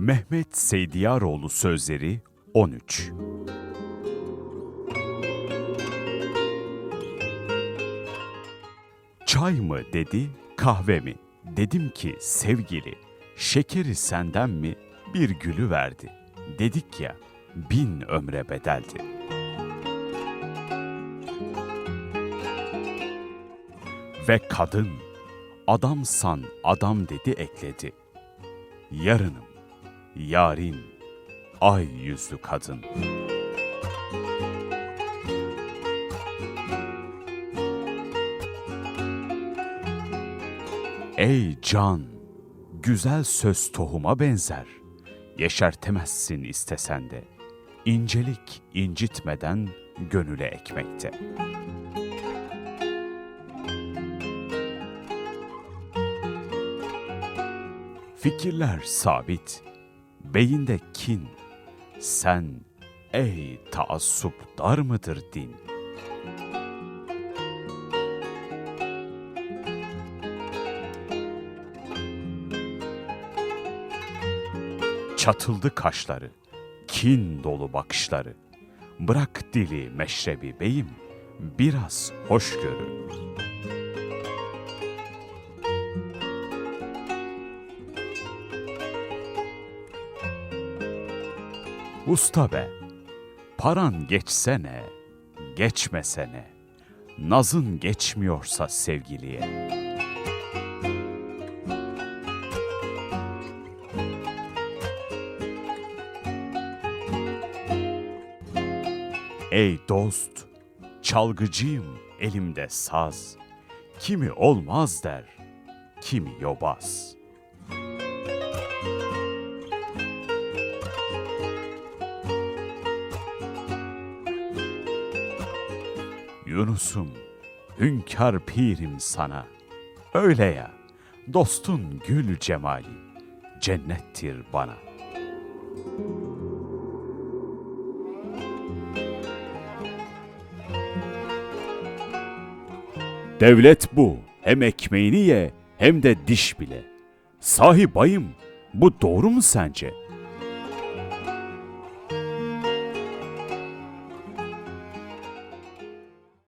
Mehmet Seydiyaroğlu Sözleri 13 Çay mı dedi, kahve mi? Dedim ki sevgili, şekeri senden mi bir gülü verdi. Dedik ya, bin ömre bedeldi. Ve kadın, adamsan adam dedi ekledi. Yarınım, yarin, ay yüzlü kadın. Ey can, güzel söz tohuma benzer. Yeşertemezsin istesen de. İncelik incitmeden gönüle ekmekte. Fikirler sabit, beyinde kin. Sen ey taassup dar mıdır din? Çatıldı kaşları, kin dolu bakışları. Bırak dili meşrebi beyim, biraz hoşgörü. Usta be, paran geçsene, geçmesene. Nazın geçmiyorsa sevgiliye. Ey dost, çalgıcıyım elimde saz. Kimi olmaz der, kimi yobaz. Yunus'um, hünkâr pirim sana. Öyle ya, dostun gül cemali, cennettir bana. Devlet bu, hem ekmeğini ye, hem de diş bile. Sahi bayım, bu doğru mu sence?